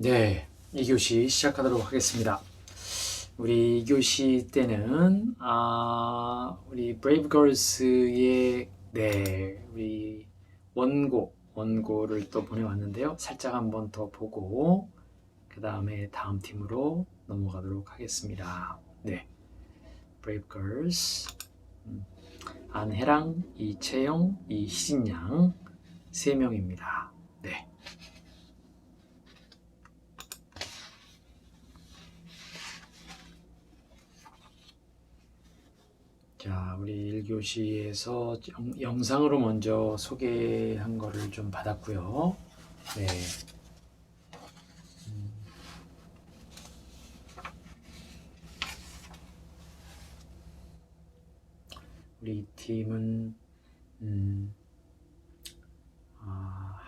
네, 2교시 시작하도록 하겠습니다. 우리 2교시 때는 아, 우리 브레이브 걸스의 네, 우리 원고 원고를 또 보내왔는데요. 살짝 한번 더 보고 그 다음에 다음 팀으로 넘어가도록 하겠습니다. 네, 브레이브 걸스 음, 안혜랑, 이채영, 이희진 양 세 명입니다. 네. 자, 우리 1교시에서 영, 영상으로 먼저 소개한 거를 좀 받았고요. 네. 음. 우리 팀은 음, 아,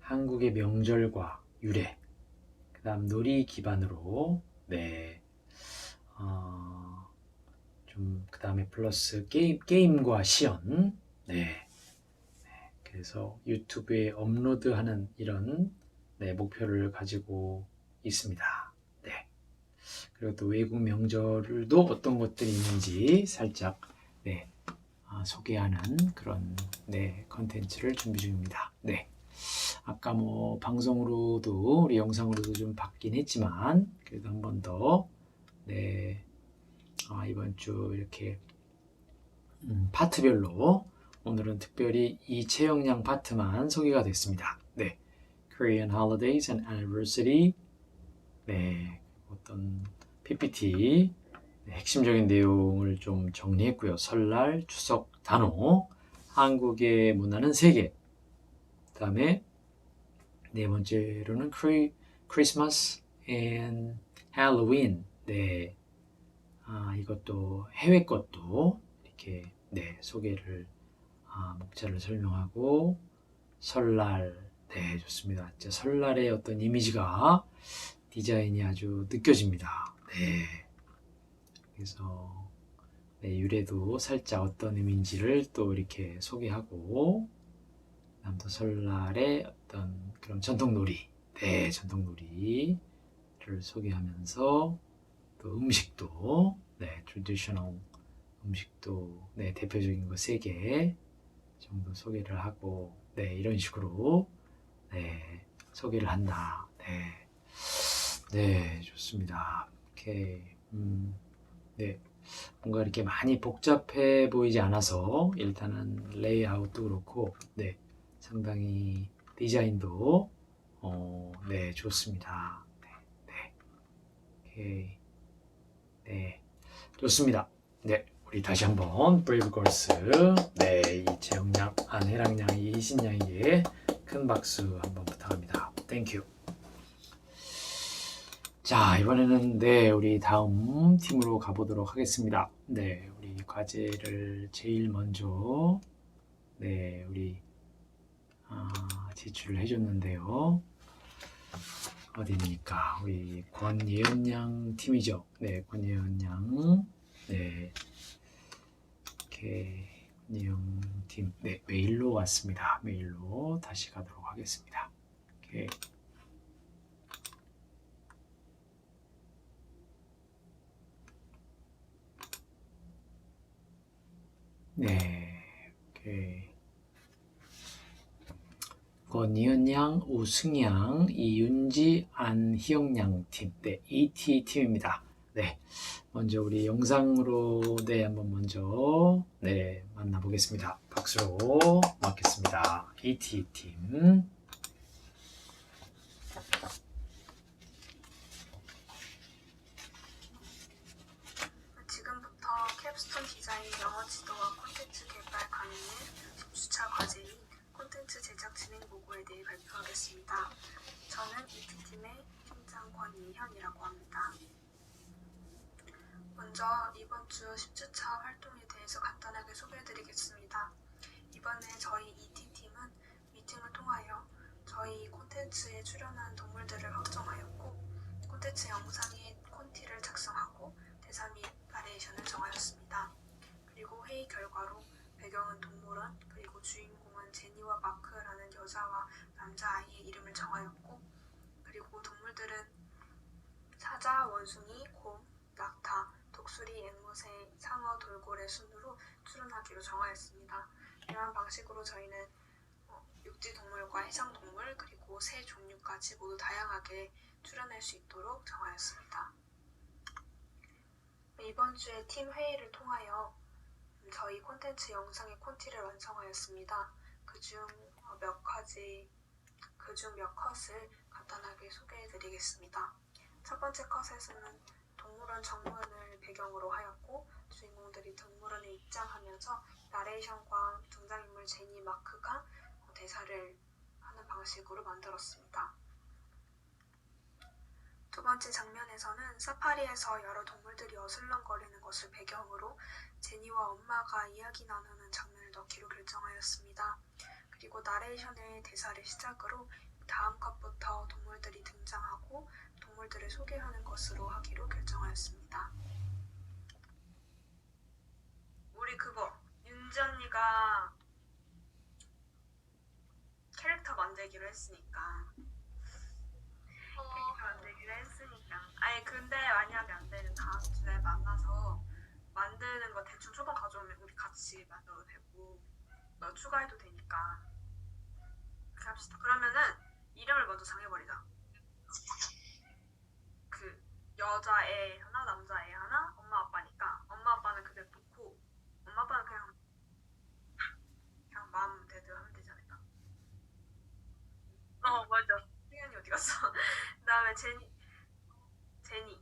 한국의 명절과 유래, 그다음 놀이 기반으로 네. 어, 좀 그다음에 플러스 게임 게임과 시연. 네. 네, 그래서 유튜브에 업로드하는 이런 네, 목표를 가지고 있습니다. 네. 그리고 또 외국 명절도 어떤 것들이 있는지 살짝 네, 아, 소개하는 그런 네, 컨텐츠를 준비 중입니다. 네. 아까 뭐 방송으로도 우리 영상으로도 좀 받긴 했지만 그래도 한 번 더 네. 아, 이번 주 이렇게 음, 파트별로 오늘은 특별히 이채영양 파트만 소개가 됐습니다. 네, Korean Holidays and Anniversary. 네, 어떤 PPT 네, 핵심적인 내용을 좀 정리했고요. 설날, 추석, 단오, 한국의 문화는 세계. 그다음에 네 번째로는 크리, 크리스마스 and 할로윈. 네. 아, 이것도 해외 것도 이렇게 네, 소개를 아, 목차를 설명하고 설날 네, 좋습니다. 진짜 설날의 어떤 이미지가 디자인이 아주 느껴집니다. 네. 그래서 네, 유래도 살짝 어떤 의미인지를 또 이렇게 소개하고 또 설날의 어떤 그런 전통놀이, 네, 전통놀이를 소개하면서 또 음식도 네, 트레디셔널 음식도 네, 대표적인 거 세 개 정도 소개를 하고 네, 이런 식으로 네, 소개를 한다. 네. 네, 좋습니다. 오케이. 음, 네. 뭔가 이렇게 많이 복잡해 보이지 않아서 일단은 레이아웃도 그렇고 네. 상당히 디자인도 어, 네, 좋습니다. 네. 네. 오케이. 네, 좋습니다. 네, 우리 다시 한번 브레이브걸스 네, 이재영 양, 안혜랑 양, 이신 양에게 큰 박수 한번 부탁합니다. 땡큐. 자, 이번에는 네, 우리 다음 팀으로 가보도록 하겠습니다. 네, 우리 과제를 제일 먼저 네, 우리 아, 제출을 해줬는데요. 어디입니까? 우리 권예은 양 팀이죠. 네, 권예은 양. 네. 이렇게 권예은 팀. 네, 메일로 왔습니다. 메일로 다시 가도록 하겠습니다. 이렇게 네. 오케이. 권이은 양, 우승양, 이윤지, 안희영 팀, 네, ET 팀입니다. 네, 먼저 우리 영상으로 네 한번 먼저 네 만나보겠습니다. 박수로 맞겠습니다. ET 팀. 지금부터 캡스톤 디자인 영어 지도와 콘텐츠 개발 강의의 10주차 과제인 콘텐츠 제작 진행 보고에 대해 발표하겠습니다. 저는 ET팀의 팀장 권이현이라고 합니다. 먼저 이번 주 10주차 활동에 대해서 간단하게 소개해드리겠습니다. 이번에 저희 ET팀은 미팅을 통하여 저희 콘텐츠에 출연한 동물들을 확정하였고 콘텐츠 영상에 콘티를 작성하고 대사 및 나레이션을 정하였습니다. 그리고 회의 결과로 배경은 동물원, 그리고 주인공은 제니와 마크라는 여자와 남자 아이의 이름을 정하였고 동물들은 사자, 원숭이, 곰, 낙타, 독수리, 앵무새, 상어, 돌고래 순으로 출연하기로 정하였습니다. 이러한 방식으로 저희는 어, 육지 동물과 해상 동물 그리고 새 종류까지 모두 다양하게 출연할 수 있도록 정하였습니다. 이번 주에 팀 회의를 통하여 저희 콘텐츠 영상의 콘티를 완성하였습니다. 그중 어, 몇 가지, 그중 몇 컷을 간단하게 소개해드리겠습니다. 첫 번째 컷에서는 동물원 정문을 배경으로 하였고 주인공들이 동물원에 입장하면서 나레이션과 등장인물 제니 마크가 어, 대사를 하는 방식으로 만들었습니다. 두 번째 장면에서는 사파리에서 여러 동물들이 어슬렁거리는 것을 배경으로 제니와 엄마가 이야기 나누는 장면을 넣기로 결정하였습니다. 그리고 나레이션의 대사를 시작으로 다음 컷부터 동물들이 등장하고 동물들을 소개하는 것으로 하기로 결정하였습니다. 우리 그거 윤지 언니가 캐릭터 만들기로 했으니까 캐릭터 만들기로 했으니까 아니 근데 만약에 안 되는 다음 주에 만나서 만드는 거 대충 초반 가져오면 우리 같이 만들어도 되고 너 추가해도 되니까. 그렇게 합시다. 그러면은 이름을 먼저 정해버리자. 그 여자애 하나 남자애 하나 엄마 아빠니까. 엄마 아빠는 그대로 놓고 엄마 아빠는 그냥 그냥 마음 대로 하면 되지 않을까? 어 맞아. 승현이 어디 갔어? 그 다음에 제니 제니 제니 제니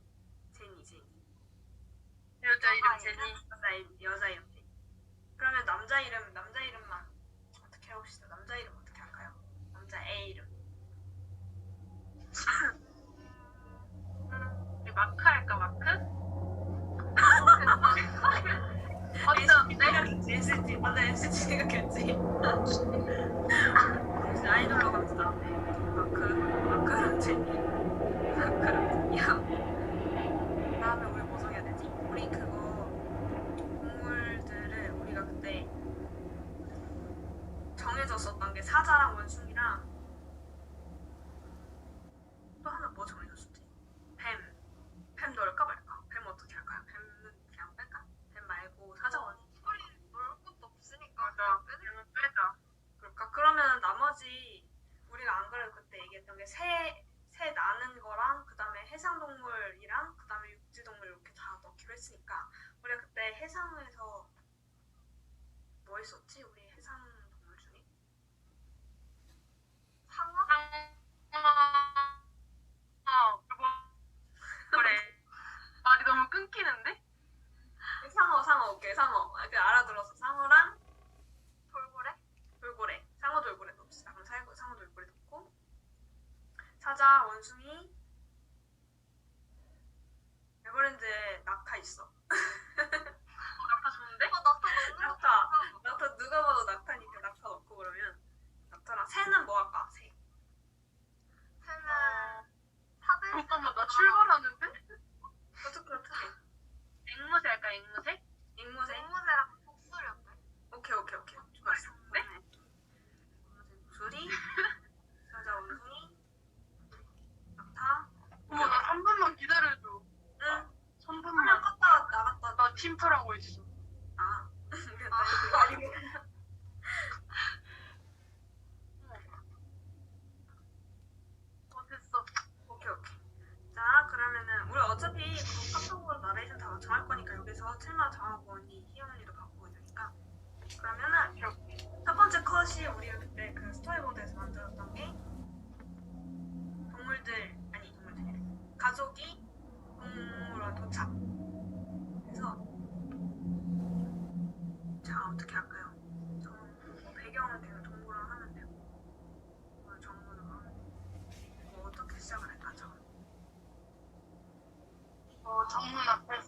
여자 이름 아, 제니. 여자 이름 여자 이름 제니 그러면 남자 이름 남자 이름만 어떻게 해봅시다 남자 이름 어떻게 할까요 남자 애 이름 우리 마크 할까 마크? 어떤데? NCT 맞아 NCT 생각했지 역시 아이돌로 갑시다 마크 마크랑 제니 마크랑 제니야 그다음에 우리 뭐 정해야 되지 우리 그거 동물들을 우리가 그때 정해졌었던 게 사자랑 원숭이랑 또 하나 뭐 정해졌었지 뱀 뱀 넣을까 말까 뱀 어떻게 할까요 뱀은 그냥 뺄까 뱀 말고 사자 원숭이 소리 놀 것도 없으니까 맞아. 빼면 빼자. 그럴까? 그러면 나머지 우리가 안 그래도 그때 얘기했던 게 새 새 나는 거랑 그다음에 해상 동물이랑 그다음에 육지 동물 이렇게 다 넣기로 했으니까 우리가 그때 해상에서 뭐 했었지? 우리 해상 동물 중에 상어? 어 그리고 그래. 말이 너무 끊기는데? 상어 상어 오케이 상어 아, 그 알아들었어 상어랑 돌고래? 돌고래 상어 돌고래 넣읍시다 그럼 상어, 상어 돌고래 넣고 사자 원숭이 에버랜드에 낙타 있어 낙타 좋은데? 낙타. 낙타 누가 봐도 낙타니까 낙타 넣고 그러면 낙타랑 새는 뭐 할까? 새. 새는 잠깐만 나 출발하는데? 어떻게 어떻게 앵무새 할까 앵무새? 앵무새 앵무새랑 독수리 어때? 오케이 오케이 오케이 좋았어 네? 앵무새 목소리 사자 원숭이 낙타 어머 나 3분만 기다려줘. 응 3분만. 화면 껐다 나갔다 나 팀플하고 있어. 아 나 이거 아니고 어 됐어. 오케이 오케이 자 그러면은 우리 어차피 그 카톡으로 나레이션 다 정할 거니까 여기서 틀마 정하고 언니 희영 언니도 바꾸고 되니까 그러면은 첫 번째 컷이 우리가 그때 그 스토리보드에서 만들었던 게 동물들 아니 동물들이래 가족이 동물원 도착 그래서 자 어떻게 할까요? 정, 뭐 배경은 그냥 동물원 하면 되고 뭐 정문으로 하면 되고 뭐 어떻게 시작을 할까 저 어 정문 앞에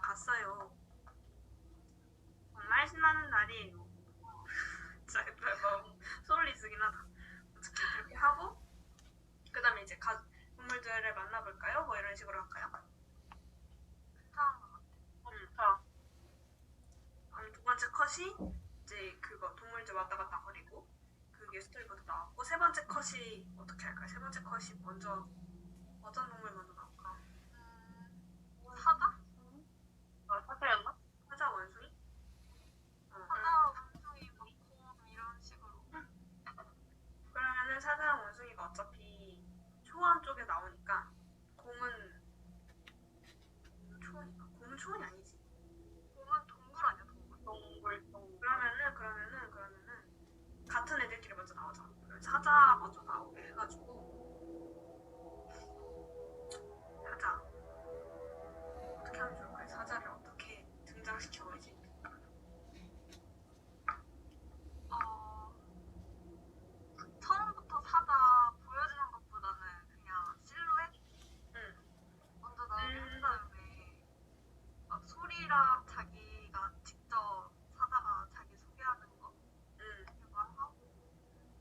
갔어요. 정말 신나는 날이에요. 진짜 너무 소울리스긴 하다. 어떻게 그렇게 하고 그 다음에 이제 가, 동물들을 만나볼까요? 뭐 이런 식으로 할까요? 좋다. 어, 좋다. 음, 두 번째 컷이 이제 그거 동물들 왔다 갔다 거리고 그게 스토리보드 나왔고 세 번째 컷이 어떻게 할까요? 세 번째 컷이 먼저 어떤 동물 먼저 초원 쪽에 나오니까 곰은 초원인가? 곰은 초원이 아니지. 곰은 동물 아니야, 동물? 동물, 동물. 그러면은 그러면은 그러면은 같은 애들끼리 먼저 나오자. 그러면 사자 먼저 나오게 해가지고 사자 어떻게 하면 좋을까요? 사자를 어떻게 등장시켜보이지? 어, 처음부터 사자 보여주는 것보다는 그냥 실루엣? 응. 먼저 나오게 음. 한 다음에 막 소리랑 자기가 직접 사자가 자기 소개하는 거 응. 이거 하고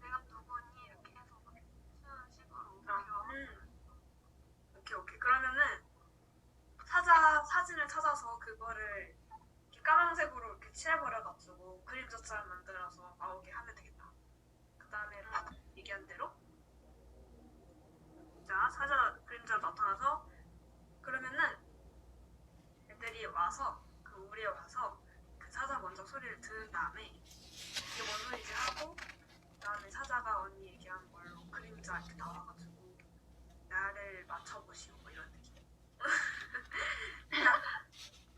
내가 누구니 이렇게 해서 막 추는 식으로 아, 대화하고 음. 오케이 오케이 그러면은 사자 사진을 찾아서 그거를 이렇게 까만색으로 이렇게 칠해버려가지고 그림자처럼 만들어서 나오게 하면 되겠다. 그 다음에 얘기한 대로 자 사자 그림자 나타나서 그러면은 애들이 와서 그 우리에 와서 그 사자 먼저 소리를 들은 다음에 이게 뭔 소리지 하고 그다음에 사자가 언니 얘기한 걸로 그림자 이렇게 나와가지고 나를 맞춰보시오 뭐 이런 느낌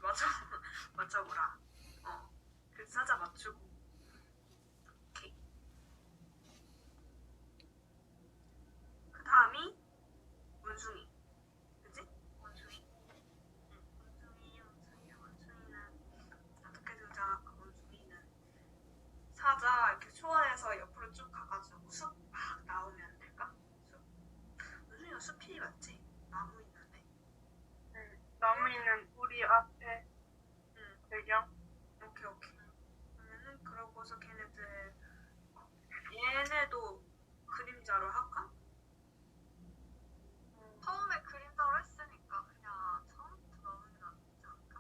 맞춰 맞춰보라 어 그래서 사자 맞추고 오케이 그 다음이 원숭이 그치? 원숭이 응 원숭이 원숭이 원숭이는 어떻게 등장할까 원숭이는 사자 이렇게 초원에서 옆으로 쭉 가가지고 숲 막 나오면 될까? 숲 원숭이가 숲이 맞지? 나무 있는데 응. 나무 있는 우리 앞에 응 배경 오케이 오케이 그러면은 그러고서 걔네들 얘네도 그림자로 할까? 처음에 그림자로 했으니까 그냥 처음부터 나오는 게 낫지 않을까?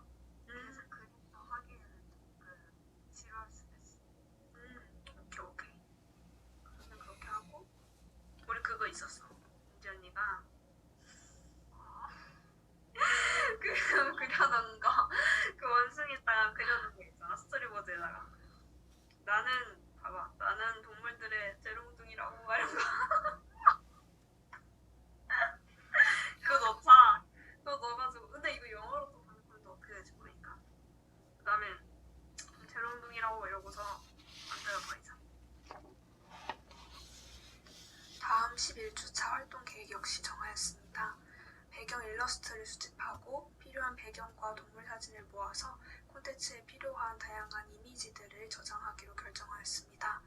음, 계속 그림자 하기에는 조금 지루할 수도 있어. 음 오케이 오케이 그러면 그렇게 하고 우리 그거 있었어 은지 언니가 그 그려놓은 거그 원숭이다가 그려놓은 거 있잖아 스토리보드에다가 나는 봐봐 나는 동물들의 재롱둥이라고 막 이런 거 그거 넣자 그거 넣어가지고 근데 이거 영어로 또 보면 또 어떻게 될지 모르니까 그 다음에 재롱둥이라고 이러고서 만들어버리자 다음 11주차 활동 계획 역 시 정하였습니다. 배경 일러스트를 수집하고 필요한 배경과 동물 사진을 모아서 콘텐츠에 필요한 다양한 이미지들을 저장하기로 결정하였습니다.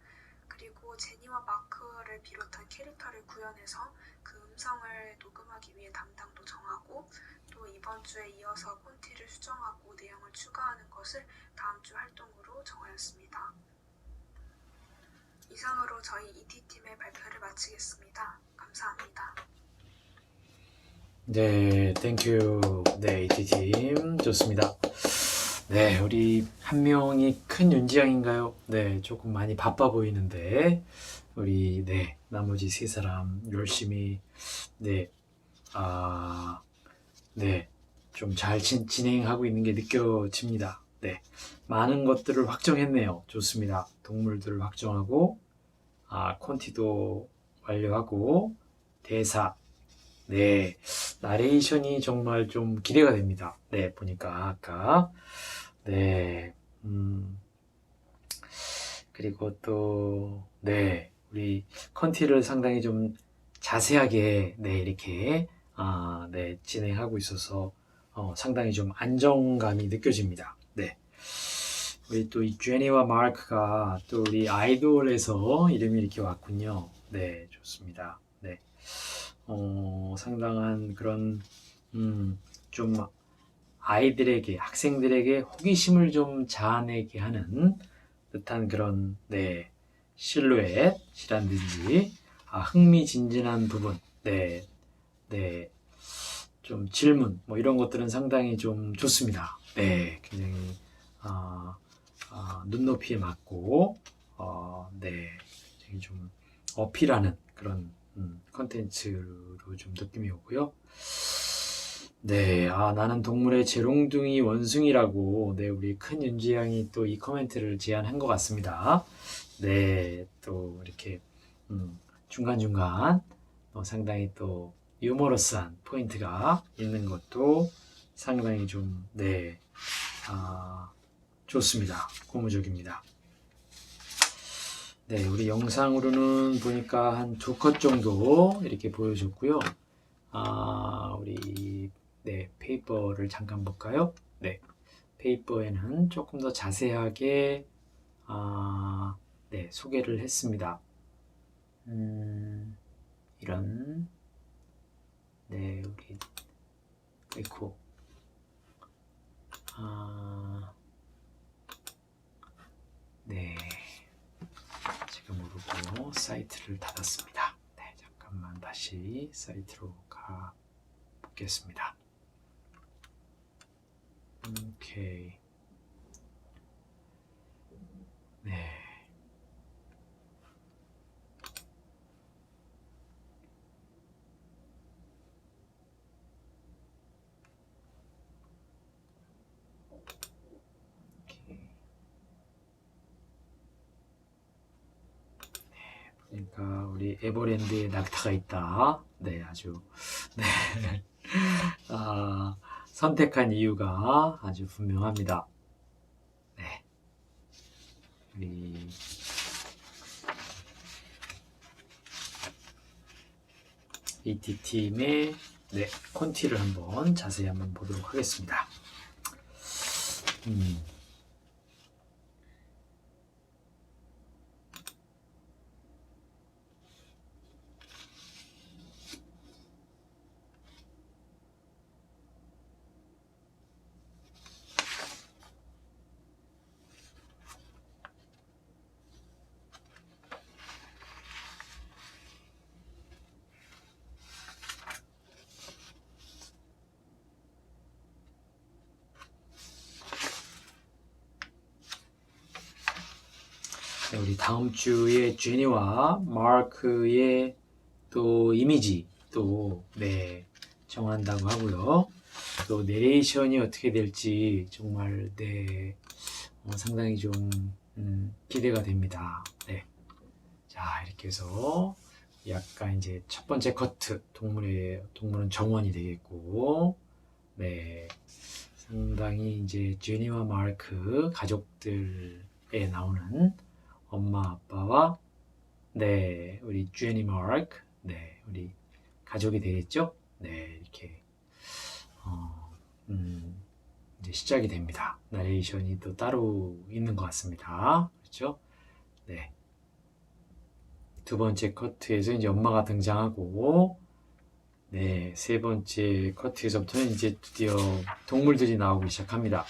그리고 제니와 마크를 비롯한 캐릭터를 구현해서 그 음성을 녹음하기 위해 담당도 정하고 또 이번 주에 이어서 콘티를 수정하고 내용을 추가하는 것을 다음 주 활동으로 정하였습니다. 이상으로 저희 ET팀의 발표를 마치겠습니다. 감사합니다. 네, 땡큐. 네, 이티팀 좋습니다. 네, 우리 한 명이 큰 윤지양인가요? 네, 조금 많이 바빠 보이는데 우리 네 나머지 세 사람 열심히 네, 아, 네, 좀 잘 진행하고 있는 게 느껴집니다. 네, 많은 것들을 확정했네요. 좋습니다. 동물들을 확정하고 아, 콘티도 완료하고 대사 네, 나레이션이 정말 좀 기대가 됩니다. 네, 보니까 아까 네, 음, 그리고 또 네, 우리 컨티를 상당히 좀 자세하게 네 이렇게 아, 네 진행하고 있어서 어, 상당히 좀 안정감이 느껴집니다. 네. 우리 또 이 제니와 마크가 또 우리 아이돌에서 이름이 이렇게 왔군요. 네, 좋습니다. 네. 어, 상당한 그런, 음, 좀 아이들에게, 학생들에게 호기심을 좀 자아내게 하는 듯한 그런, 네, 실루엣이란든지, 아, 흥미진진한 부분, 네, 네, 좀 질문 뭐 이런 것들은 상당히 좀 좋습니다. 네, 굉장히 아, 아, 눈높이에 맞고 어, 네, 굉장히 좀 어필하는 그런 음, 컨텐츠로 좀 느낌이 오고요. 네, 아, 나는 동물의 재롱둥이 원숭이라고, 네, 우리 큰 윤지 양이 또이 코멘트를 제안한 것 같습니다. 네, 또 이렇게, 음, 중간 중간, 어, 상당히 또 유머러스한 포인트가 있는 것도 상당히 좀, 네, 아, 좋습니다. 고무적입니다. 네, 우리 영상으로는 보니까 한 두 컷 정도 이렇게 보여줬고요. 아, 우리 네, 페이퍼를 잠깐 볼까요? 네, 페이퍼에는 조금 더 자세하게 아, 네, 소개를 했습니다. 음, 이런 네, 우리 그리고 아, 네, 모르고 사이트를 닫았습니다. 네, 잠깐만 다시 사이트로 가 보겠습니다. 오케이. 네. 네, 보니까 우리 에버랜드에 낙타가 있다. 네, 아주 네. 아, 선택한 이유가 아주 분명합니다. 네. 우리 ET팀의 네, 콘티를 한번 자세히 한번 보도록 하겠습니다. 음. 우리 다음 주에 제니와 마크의 또 이미지 또 네, 정한다고 하고요. 또 내레이션이 어떻게 될지 정말 네, 어, 상당히 좀 음, 기대가 됩니다. 네. 자 이렇게 해서 약간 이제 첫 번째 커트 동물의 동물은 정원이 되겠고 네 상당히 이제 제니와 마크 가족들에 나오는 엄마 아빠와 네 우리 제니 마크 네 우리 가족이 되겠죠? 네 이렇게 어, 음, 이제 시작이 됩니다. 나레이션이 또 따로 있는 것 같습니다. 그렇죠? 네. 두 번째 커트에서 이제 엄마가 등장하고 네 세 번째 커트에서부터는 이제 드디어 동물들이 나오기 시작합니다.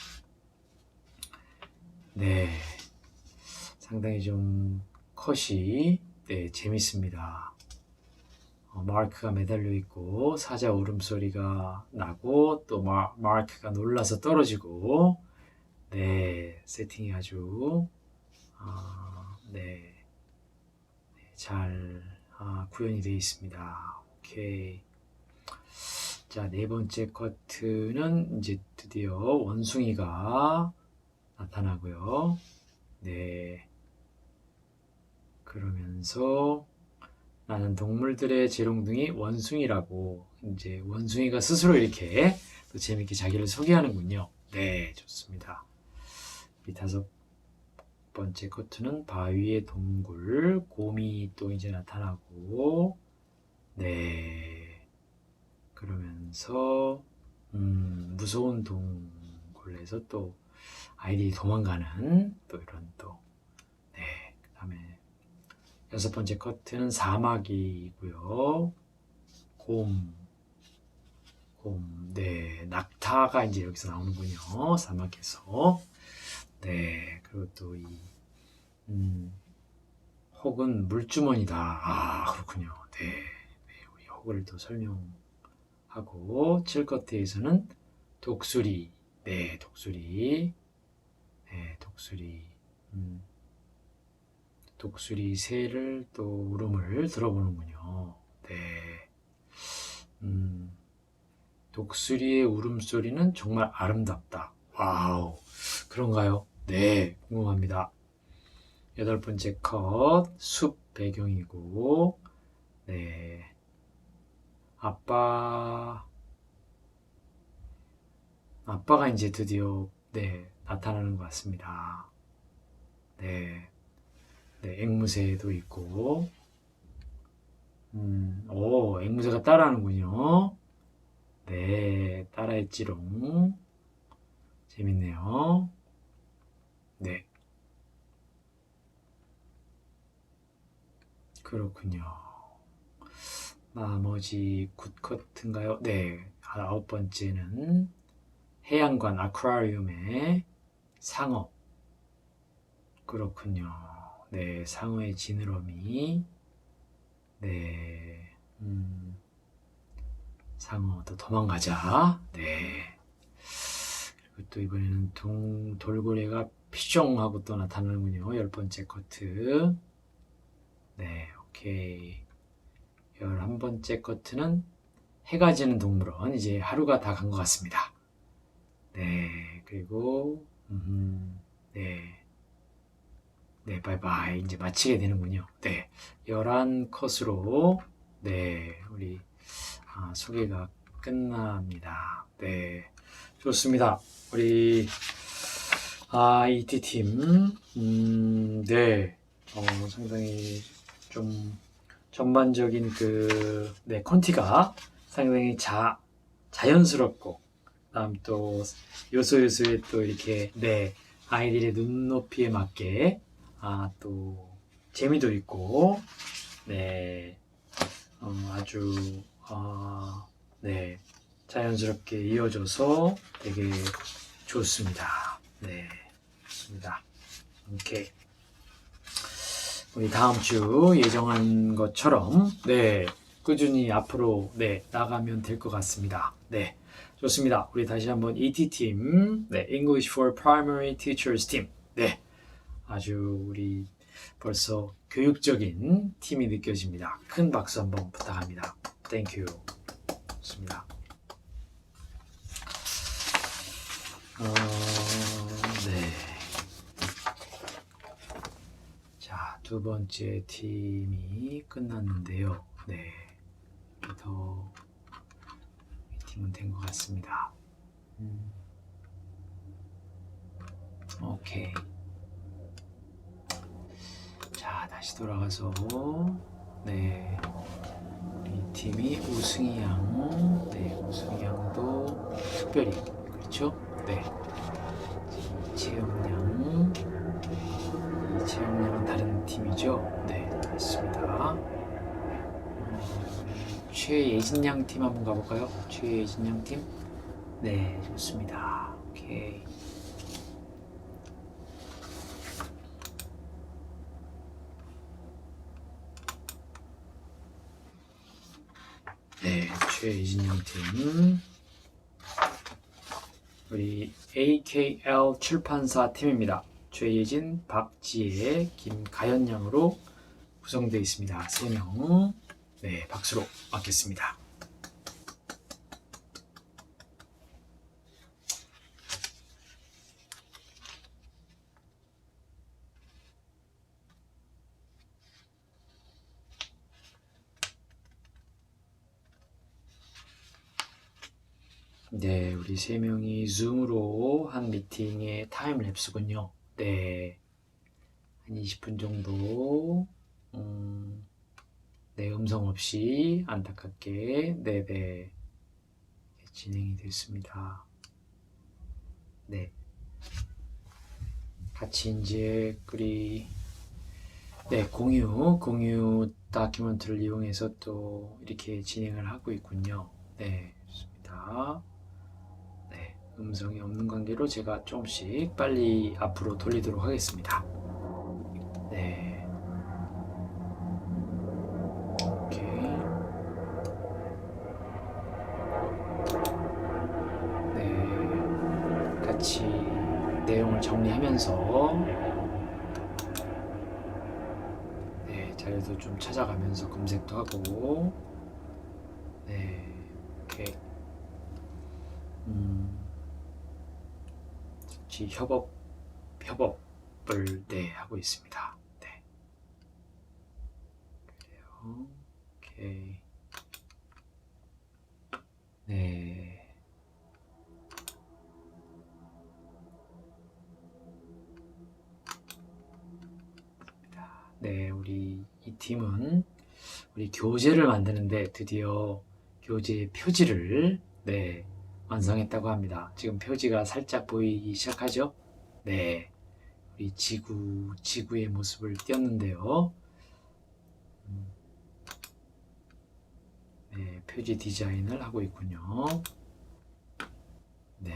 네 상당히 좀 컷이 네, 재밌습니다. 어, 마크가 매달려 있고 사자 울음소리가 나고 또 마, 마크가 놀라서 떨어지고 네 세팅이 아주 아, 네, 네, 잘 아, 구현이 되어 있습니다. 오케이 자 네 번째 커트는 이제 드디어 원숭이가 나타나고요. 네. 그러면서 나는 동물들의 재롱둥이 원숭이라고 이제 원숭이가 스스로 이렇게 또 재밌게 자기를 소개하는군요. 네, 좋습니다. 이 다섯 번째 커트는 바위의 동굴, 곰이 또 이제 나타나고, 네, 그러면서 음, 무서운 동굴에서 또 아이들이 도망가는 또 이런 또, 여섯 번째 커트는 사마귀이고요. 곰, 곰, 네, 낙타가 이제 여기서 나오는군요. 사막에서. 네, 그리고 또 이, 음, 혹은 물주머니다. 아, 그렇군요. 네, 네 우리 혹을 또 설명하고 하고 칠커트에서는 독수리. 네, 독수리. 네, 독수리. 음. 독수리 새를 또 울음을 들어보는군요. 네. 음. 독수리의 울음소리는 정말 아름답다. 와우. 그런가요? 네, 궁금합니다. 여덟 번째 컷, 숲 배경이고, 네. 아빠, 아빠가 이제 드디어, 네, 나타나는 것 같습니다. 네. 네, 앵무새도 있고, 음, 오, 앵무새가 따라하는군요. 네, 따라했지롱. 재밌네요. 네. 그렇군요. 나머지 굿커트인가요? 네. 아홉 번째는 해양관 아쿠아리움의 상어. 그렇군요. 네. 상어의 지느러미. 네. 음. 상어 또 도망가자. 네. 그리고 또 이번에는 동, 돌고래가 피숑하고 또 나타나는군요. 열 번째 커트. 네, 오케이. 열한 번째 커트는 해가 지는 동물원. 이제 하루가 다 간 것 같습니다. 네, 그리고, 음, 네. 네, 바이바이. 이제 마치게 되는군요. 네. 열한 컷으로, 네, 우리, 아, 소개가 끝납니다. 네. 좋습니다. 우리, 아, ET팀, 음, 네. 어, 상당히 좀 전반적인 그, 네, 콘티가 상당히 자, 자연스럽고, 다음 또 요소 요소에 또 이렇게, 네, 아이들의 눈높이에 맞게, 아, 또 재미도 있고, 네, 어, 아주, 아, 네, 자연스럽게 이어져서 되게 좋습니다. 네, 좋습니다. 오케이. 우리 다음 주 예정한 것처럼 네 꾸준히 앞으로 네 나가면 될 것 같습니다. 네 좋습니다. 우리 다시 한번 ET 팀, 네 English for Primary Teachers 팀, 네 아주 우리 벌써 교육적인 팀이 느껴집니다. 큰 박수 한번 부탁합니다. You. 좋습니다. 어, 네. 자, 두 번째 팀이 끝났는데요. 네. 더 미팅은 된 것 같습니다. 음. 오케이. 자, 다시 돌아가서, 네. 이 팀이 우승이 양, 네, 우승이 양도 특별히, 그렇죠? 네. 이채영 양, 이채영 양은 다른 팀이죠? 네, 맞습니다. 음, 최예진 양 팀 한번 가볼까요? 최예진 양 팀? 네, 좋습니다. 오케이. 네, 최예진 양 팀. 우리 AKL 출판사 팀입니다. 최예진, 박지혜, 김가연 양으로 구성되어 있습니다. 3명. 네, 박수로 맞겠습니다. 네, 우리 세 명이 줌으로 한 미팅의 타임랩스군요. 네, 한 20분 정도, 음, 네, 음성 없이 안타깝게, 네네, 진행이 됐습니다. 네. 같이 이제 우리, 네, 공유, 공유 다큐멘트를 이용해서 또 이렇게 진행을 하고 있군요. 네, 좋습니다. 음성이 없는 관계로 제가 조금씩 빨리 앞으로 돌리도록 하겠습니다. 네. 오케이. 네. 같이 내용을 정리하면서 네, 자료도 좀 찾아가면서 검색도 하고 네. 오케이. 음. 같이 협업 협업을 네, 하고 있습니다. 네. 그래요. 오케이. 네. 네, 우리 이 팀은 우리 교재를 만드는데 드디어 교재 표지를 네, 완성했다고 합니다. 지금 표지가 살짝 보이기 시작하죠? 네. 우리 지구, 지구의 모습을 띄었는데요. 음, 네, 표지 디자인을 하고 있군요. 네.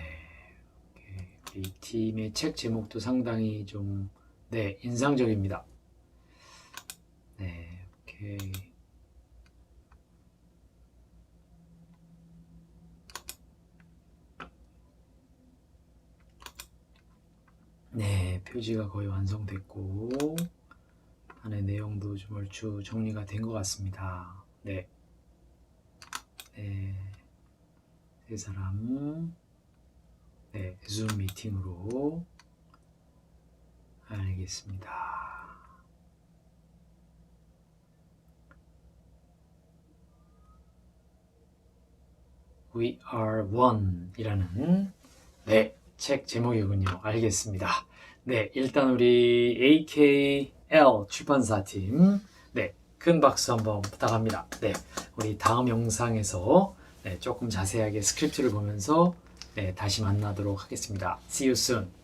이 팀의 책 제목도 상당히 좀, 네, 인상적입니다. 네, 오케이. 네, 표지가 거의 완성됐고, 안에 내용도 좀 얼추 정리가 된 것 같습니다. 네. 네. 세 사람, 네, 줌 미팅으로 알겠습니다. We are one 이라는 네, 책 제목이군요. 알겠습니다. 네, 일단 우리 AKL 출판사 팀, 네, 큰 박수 한번 부탁합니다. 네, 우리 다음 영상에서 네, 조금 자세하게 스크립트를 보면서 네, 다시 만나도록 하겠습니다. See you soon.